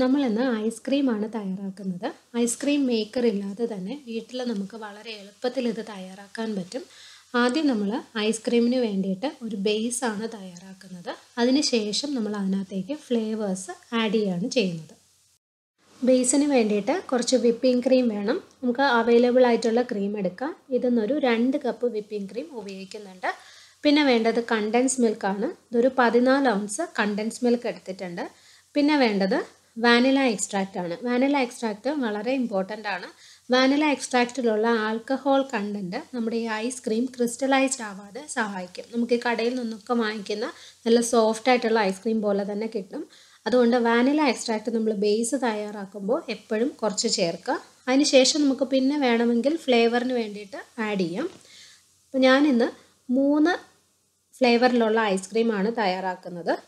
നമ്മളിന്ന് ഐസ്ക്രീമാണ് തയ്യാറാക്കുന്നത്. Ice cream maker ഇല്ലാതെ തന്നെ വീട്ടിൽ നമുക്ക് വളരെ എളുപ്പത്തിൽ ഇത് തയ്യാറാക്കാൻ പറ്റും. ആദ്യം നമ്മൾ ഐസ്ക്രീമിന് വേണ്ടിയിട്ട് ഒരു ബേസാണ് തയ്യാറാക്കുന്നത്. അതിനുശേഷം നമ്മൾ അതിനകത്തേക്ക് ഫ്ലേവേഴ്സ് ആഡ് ചെയ്യുകയാണ് ചെയ്യുന്നത്. ബേസിന് വേണ്ടിയിട്ട് കുറച്ച് വിപ്പിംഗ് ക്രീം വേണം. നമുക്ക് അവൈലബിൾ ആയിട്ടുള്ള ക്രീം എടുക്കാം. ഇതിന്നൊരു രണ്ട് കപ്പ് വിപ്പിംഗ് ക്രീം ഉപയോഗിക്കുന്നുണ്ട്. പിന്നെ വേണ്ടത് കണ്ടൻസ് മിൽക്കാണ് ഇതൊരു പതിനാല് ഔൺസ് കണ്ടൻസ് മിൽക്ക് എടുത്തിട്ടുണ്ട്. പിന്നെ വേണ്ടത് വാനില എക്സ്ട്രാക്റ്റ് ആണ്. വാനില എക്സ്ട്രാക്റ്റ് വളരെ ഇമ്പോർട്ടന്റ് ആണ്. വാനില എക്സ്ട്രാക്റ്റിലുള്ള ആൽക്കഹോൾ കണ്ടന്റ് നമ്മുടെ ഈ ഐസ്ക്രീം ക്രിസ്റ്റലൈസ്ഡ് ആവാതെ സഹായിക്കും. നമുക്ക് ഈ കടയിൽ നിന്നൊക്കെ വാങ്ങിക്കുന്ന നല്ല സോഫ്റ്റ് ആയിട്ടുള്ള ഐസ്ക്രീം പോലെ തന്നെ കിട്ടും. അതുകൊണ്ട് വാനില എക്സ്ട്രാക്റ്റ് നമ്മൾ ബേസ് തയ്യാറാക്കുമ്പോൾ എപ്പോഴും കുറച്ച് ചേർക്കുക. അതിന് ശേഷം നമുക്ക് പിന്നെ വേണമെങ്കിൽ ഫ്ലേവറിന് വേണ്ടിയിട്ട് ആഡ് ചെയ്യാം. അപ്പോൾ ഞാനിന്ന് മൂന്ന് ഫ്ലേവറിലുള്ള ഐസ്ക്രീമാണ് തയ്യാറാക്കുന്നത്.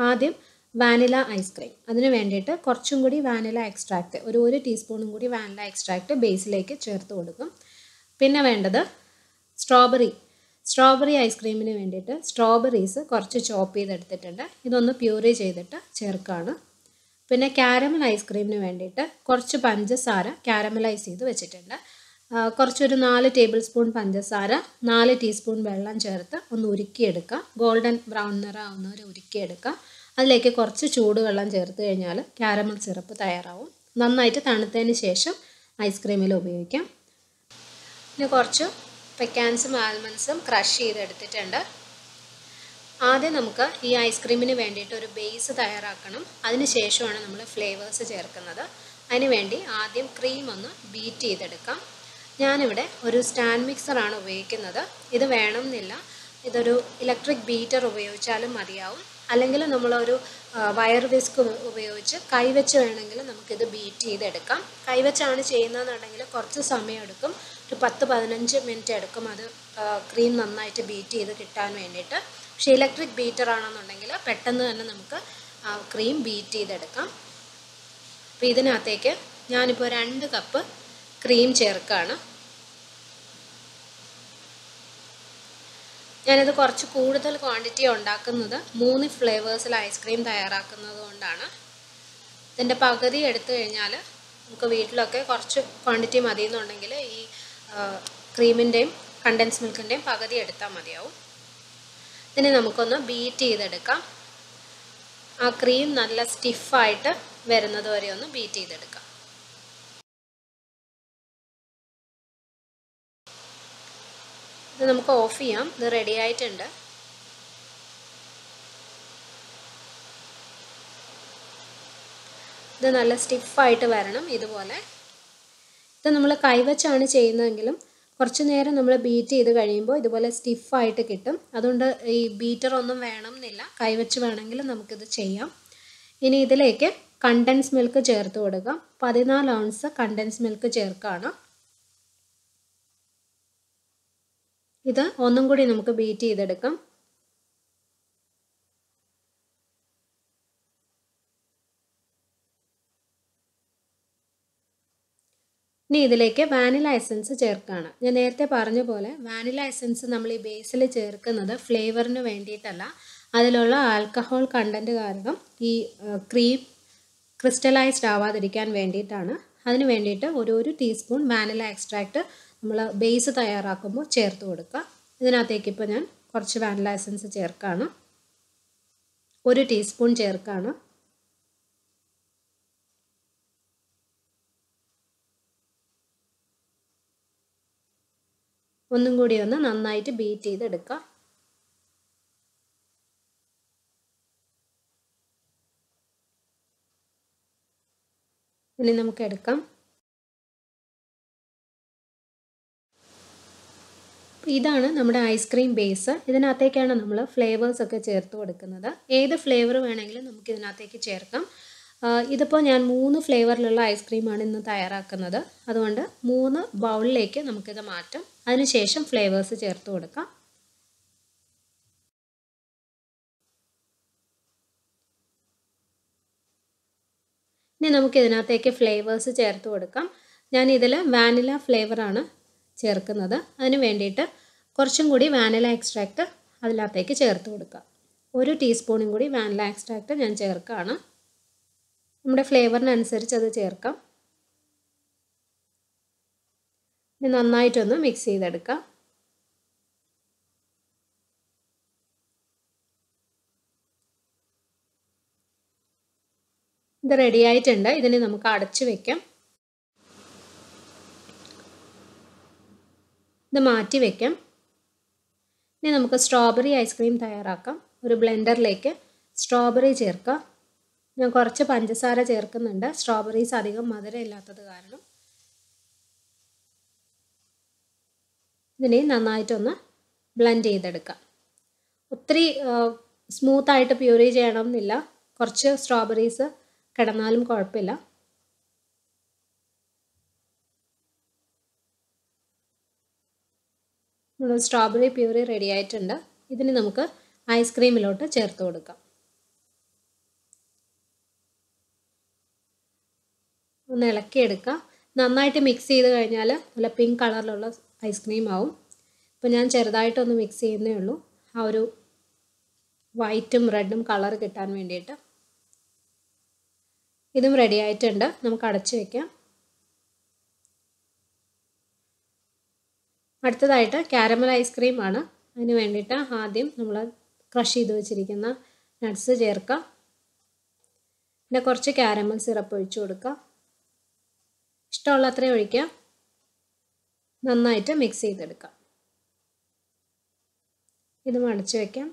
ആദ്യം വാനില ഐസ്ക്രീം അതിന് വേണ്ടിയിട്ട് കുറച്ചും കൂടി വാനില എക്സ്ട്രാക്റ്റ് ഒരു ഒരു ടീസ്പൂണും കൂടി വാനില എക്സ്ട്രാക്റ്റ് ബേസിലേക്ക് ചേർത്ത് കൊടുക്കും. പിന്നെ വേണ്ടത് സ്ട്രോബെറി. സ്ട്രോബെറി ഐസ്ക്രീമിന് വേണ്ടിയിട്ട് സ്ട്രോബെറീസ് കുറച്ച് ചോപ്പ് ചെയ്തെടുത്തിട്ടുണ്ട്. ഇതൊന്ന് പ്യൂറി ചെയ്തിട്ട് ചേർക്കുകയാണ് പിന്നെ ക്യാരമൽ ഐസ്ക്രീമിന് വേണ്ടിയിട്ട് കുറച്ച് പഞ്ചസാര ക്യാരമലൈസ് ചെയ്ത് വെച്ചിട്ടുണ്ട്. കുറച്ചൊരു നാല് ടേബിൾ സ്പൂൺ പഞ്ചസാര നാല് ടീസ്പൂൺ വെള്ളം ചേർത്ത് ഒന്ന് ഉരുക്കിയെടുക്കുക ഗോൾഡൻ ബ്രൗൺ നിറ ആവുന്നവരെ ഉരുക്കിയെടുക്കുക അതിലേക്ക് കുറച്ച് ചൂടുവെള്ളം ചേർത്ത് കഴിഞ്ഞാൽ ക്യാരമൽ സിറപ്പ് തയ്യാറാവും. നന്നായിട്ട് തണുത്തതിന് ശേഷം ഐസ്ക്രീമിൽ ഉപയോഗിക്കാം. പിന്നെ കുറച്ച് പെക്കാൻസും ആൽമണ്ട്സും ക്രഷ് ചെയ്തെടുത്തിട്ടുണ്ട്. ആദ്യം നമുക്ക് ഈ ഐസ്ക്രീമിന് വേണ്ടിയിട്ട് ഒരു ബേസ് തയ്യാറാക്കണം. അതിന് ശേഷമാണ് നമ്മൾ ഫ്ലേവേഴ്സ് ചേർക്കുന്നത്. അതിന് വേണ്ടി ആദ്യം ക്രീം ഒന്ന് ബീറ്റ് ചെയ്തെടുക്കാം. ഞാനിവിടെ ഒരു സ്റ്റാൻഡ് മിക്സറാണ് ഉപയോഗിക്കുന്നത്. ഇത് വേണമെന്നില്ല. ഇതൊരു ഇലക്ട്രിക് ബീറ്റർ ഉപയോഗിച്ചാലും മതിയാവും. അല്ലെങ്കിൽ നമ്മളൊരു വയർ വിസ്ക് ഉപയോഗിച്ച് കൈവച്ച് വേണമെങ്കിൽ നമുക്കിത് ബീറ്റ് ചെയ്തെടുക്കാം. കൈവച്ചാണ് ചെയ്യുന്നതെന്നുണ്ടെങ്കിൽ കുറച്ച് സമയം എടുക്കും ഒരു പത്ത് പതിനഞ്ച് മിനിറ്റ് എടുക്കും അത് ക്രീം നന്നായിട്ട് ബീറ്റ് ചെയ്ത് കിട്ടാൻ വേണ്ടിയിട്ട്. പക്ഷേ ഇലക്ട്രിക് ബീറ്റർ ആണെന്നുണ്ടെങ്കിൽ പെട്ടെന്ന് തന്നെ നമുക്ക് ക്രീം ബീറ്റ് ചെയ്തെടുക്കാം. അപ്പോൾ ഇതിനകത്തേക്ക് ഞാനിപ്പോൾ രണ്ട് കപ്പ് ക്രീം ചേർക്കുകയാണ് ഞാനിത് കുറച്ച് കൂടുതൽ ക്വാണ്ടിറ്റി ഉണ്ടാക്കുന്നത് മൂന്ന് ഫ്ലേവേഴ്സിൽ ഐസ്ക്രീം തയ്യാറാക്കുന്നത് കൊണ്ടാണ്. ഇതിന്റെ പകുതി എടുത്തു കഴിഞ്ഞാൽ നമുക്ക് വീട്ടിലൊക്കെ കുറച്ച് ക്വാണ്ടിറ്റി മതി എന്നുണ്ടെങ്കിൽ ഈ ക്രീമിന്റെയും കണ്ടൻസ് മിൽക്കിന്റെയും പകുതി എടുത്താൽ മതിയാവും. ഇതിനെ നമുക്കൊന്ന് ബീറ്റ് ചെയ്തെടുക്കാം. ആ ക്രീം നല്ല സ്റ്റിഫായിട്ട് വരുന്നത് വരെ ഒന്ന് ബീറ്റ് ചെയ്തെടുക്കാം. ഇത് നമുക്ക് ഓഫ് ചെയ്യാം. ഇത് റെഡി ആയിട്ടുണ്ട്. ഇത് നല്ല സ്റ്റിഫായിട്ട് വരണം ഇതുപോലെ. ഇത് നമ്മൾ കൈവച്ചാണ് ചെയ്യുന്നതെങ്കിലും കുറച്ച് നേരം നമ്മൾ ബീറ്റ് ചെയ്ത് കഴിയുമ്പോൾ ഇതുപോലെ സ്റ്റിഫായിട്ട് കിട്ടും. അതുകൊണ്ട് ഈ ബീറ്റർ ഒന്നും വേണം എന്നില്ല കൈവച്ച് വേണമെങ്കിൽ നമുക്കിത് ചെയ്യാം. ഇനി ഇതിലേക്ക് കണ്ടൻസ് മിൽക്ക് ചേർത്ത് കൊടുക്കാം. പതിനാല് ഔൺസ് കണ്ടൻസ് മിൽക്ക് ചേർക്കുകയാണ് ഇത് ഒന്നും കൂടി നമുക്ക് ബീറ്റ് ചെയ്തെടുക്കാം. ഇനി ഇതിലേക്ക് വാനില എസൻസ് ചേർക്കുകയാണ് ഞാൻ നേരത്തെ പറഞ്ഞ പോലെ വാനില എസൻസ് നമ്മൾ ഈ ബേസിൽ ചേർക്കുന്നത് ഫ്ലേവറിന് വേണ്ടിയിട്ടല്ല. അതിലുള്ള ആൽക്കഹോൾ കണ്ടന്റ് കാരണം ഈ ക്രീം ക്രിസ്റ്റലൈസ്ഡ് ആവാതിരിക്കാൻ വേണ്ടിയിട്ടാണ്. അതിന് വേണ്ടിയിട്ട് ഒരു ഒരു ടീസ്പൂൺ വാനില എക്സ്ട്രാക്റ്റ് നമ്മൾ ബേസ് തയ്യാറാക്കുമ്പോൾ ചേർത്ത് കൊടുക്കുക. ഇതിനകത്തേക്ക് ഇപ്പോൾ ഞാൻ കുറച്ച് വാനില എസൻസ് ചേർക്കുകയാണ് ഒരു ടീസ്പൂൺ ചേർക്കുകയാണ് ഒന്നും കൂടി ഒന്ന് നന്നായിട്ട് ബീറ്റ് ചെയ്തെടുക്കുക. ഇനി നമുക്ക് എടുക്കാം. ഇതാണ് നമ്മുടെ ഐസ്ക്രീം ബേസ് ഇതിനകത്തേക്കാണ് നമ്മൾ ഫ്ലേവേഴ്സ് ഒക്കെ ചേർത്ത് കൊടുക്കുന്നത്. ഏത് ഫ്ലേവർ വേണമെങ്കിലും നമുക്ക് ഇതിനകത്തേക്ക് ചേർക്കാം. ഇതിപ്പോൾ ഞാൻ മൂന്ന് ഫ്ലേവറിലുള്ള ഐസ്ക്രീമാണ് ഇന്ന് തയ്യാറാക്കുന്നത്. അതുകൊണ്ട് മൂന്ന് ബൗളിലേക്ക് നമുക്കിത് മാറ്റാം. അതിനുശേഷം ഫ്ലേവേഴ്സ് ചേർത്ത് കൊടുക്കാം. ഇനി നമുക്ക് ഇതിനകത്തേക്ക് ഫ്ലേവേഴ്സ് ചേർത്ത് കൊടുക്കാം. ഞാൻ ഇതിൽ വാനില ഫ്ലേവറാണ് ചേർക്കുന്നത്. അതിന് വേണ്ടിയിട്ട് കുറച്ചും കൂടി വാനില എക്സ്ട്രാക്റ്റ് അതിനകത്തേക്ക് ചേർത്ത് കൊടുക്കുക. ഒരു ടീസ്പൂണും കൂടി വാനില എക്സ്ട്രാക്റ്റ് ഞാൻ ചേർക്കുകയാണ്. നമ്മുടെ ഫ്ലേവറിനനുസരിച്ച് അത് ചേർക്കാം. ഇനി നന്നായിട്ടൊന്ന് മിക്സ് ചെയ്തെടുക്കാം. ഇത് റെഡി ആയിട്ടുണ്ട്. ഇതിനെ നമുക്ക് അടച്ചു വെക്കാം. ഇത് മാറ്റി വെക്കാം. ഇനി നമുക്ക് സ്ട്രോബെറി ഐസ്ക്രീം തയ്യാറാക്കാം. ഒരു ബ്ലെൻഡറിലേക്ക് സ്ട്രോബെറി ചേർക്കാം. ഞാൻ കുറച്ച് പഞ്ചസാര ചേർക്കുന്നുണ്ട്. സ്ട്രോബെറീസ് അധികം മധുരം ഇല്ലാത്തത് കാരണം. ഇതിനെ നന്നായിട്ടൊന്ന് ബ്ലെൻഡ് ചെയ്തെടുക്കാം. ഒത്തിരി സ്മൂത്തായിട്ട് പ്യൂരി ചെയ്യണമെന്നില്ല. കുറച്ച് സ്ട്രോബെറീസ് കിടന്നാലും കുഴപ്പമില്ല. നമ്മുടെ സ്ട്രോബെറി പ്യൂറി റെഡി ആയിട്ടുണ്ട്. ഇതിന് നമുക്ക് ഐസ്ക്രീമിലോട്ട് ചേർത്ത് കൊടുക്കാം. ഒന്ന് ഇളക്കിയെടുക്കുക നന്നായിട്ട് മിക്സ് ചെയ്ത് കഴിഞ്ഞാൽ നല്ല പിങ്ക് കളറിലുള്ള ഐസ്ക്രീം ആവും. ഇപ്പോൾ ഞാൻ ചെറുതായിട്ടൊന്ന് മിക്സ് ചെയ്യുന്നേ ഉള്ളൂ. ആ ഒരു വൈറ്റും റെഡും കളർ കിട്ടാൻ വേണ്ടിയിട്ട്. ഇതും റെഡി ആയിട്ടുണ്ട്. നമുക്ക് അടച്ചു വെക്കാം. അടുത്തതായിട്ട് കാരമൽ ഐസ്ക്രീം ആണ്. അതിന് വേണ്ടിയിട്ട് ആദ്യം നമ്മൾ ക്രഷ് ചെയ്ത് വെച്ചിരിക്കുന്ന നട്ട്സ് ചേർക്കാം. പിന്നെ കുറച്ച് കാരമൽ സിറപ്പ് ഒഴിച്ചു കൊടുക്കാം. ഇഷ്ടമുള്ള അത്രയും ഒഴിക്കുക നന്നായിട്ട് മിക്സ് ചെയ്തെടുക്കാം. ഇത് മടച്ചു വയ്ക്കാം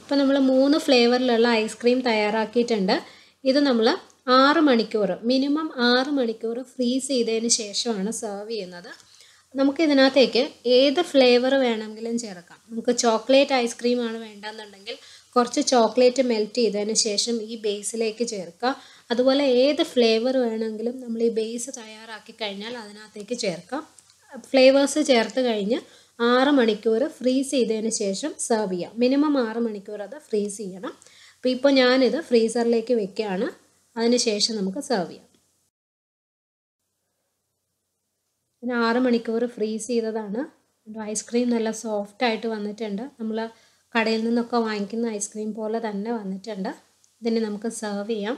ഇപ്പോൾ നമ്മൾ മൂന്ന് ഫ്ലേവറിലുള്ള ഐസ്ക്രീം തയ്യാറാക്കിയിട്ടുണ്ട്. ഇത് നമ്മൾ ആറ് മണിക്കൂർ മിനിമം ആറ് മണിക്കൂർ ഫ്രീസ് ചെയ്തതിന് ശേഷമാണ് സെർവ് ചെയ്യുന്നത്. നമുക്ക് ഇതിനകത്തേക്ക് ഏത് ഫ്ലേവർ വേണമെങ്കിലും ചേർക്കാം. നമുക്ക് ചോക്ലേറ്റ് ഐസ്ക്രീം ആണ് വേണ്ടെന്നുണ്ടെങ്കിൽ കുറച്ച് ചോക്ലേറ്റ് മെൽറ്റ് ചെയ്തതിന് ശേഷം ഈ ബേസിലേക്ക് ചേർക്കുക. അതുപോലെ ഏത് ഫ്ലേവർ വേണമെങ്കിലും നമ്മൾ ഈ ബേസ് തയ്യാറാക്കി കഴിഞ്ഞാൽ അതിനകത്തേക്ക് ചേർക്കാം. ഫ്ലേവേഴ്സ് ചേർത്ത് കഴിഞ്ഞ് ആറ് മണിക്കൂർ ഫ്രീസ് ചെയ്തതിന് ശേഷം സെർവ് ചെയ്യാം. മിനിമം ആറ് മണിക്കൂർ അത് ഫ്രീസ് ചെയ്യണം. അപ്പോൾ ഇപ്പോൾ ഞാനിത് ഫ്രീസറിലേക്ക് വെക്കുകയാണ്. അതിന് ശേഷം നമുക്ക് സെർവ് ചെയ്യാം. പിന്നെ ആറ് മണിക്കൂർ ഫ്രീസ് ചെയ്തതാണ്. ഐസ്ക്രീം നല്ല സോഫ്റ്റ് ആയിട്ട് വന്നിട്ടുണ്ട്. നമ്മൾ കടയിൽ നിന്നൊക്കെ വാങ്ങിക്കുന്ന ഐസ്ക്രീം പോലെ തന്നെ വന്നിട്ടുണ്ട്. ഇതിനെ നമുക്ക് സെർവ് ചെയ്യാം.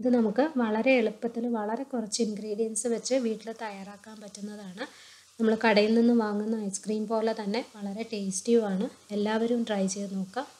ഇത് നമുക്ക് വളരെ എളുപ്പത്തിൽ വളരെ കുറച്ച് ഇൻഗ്രീഡിയൻസ് വെച്ച് വീട്ടിൽ തയ്യാറാക്കാൻ പറ്റുന്നതാണ്. നമ്മൾ കടയിൽ നിന്ന് വാങ്ങുന്ന ഐസ്ക്രീം പോലെ തന്നെ വളരെ ടേസ്റ്റിയുമാണ് എല്ലാവരും ട്രൈ ചെയ്ത് നോക്കാം.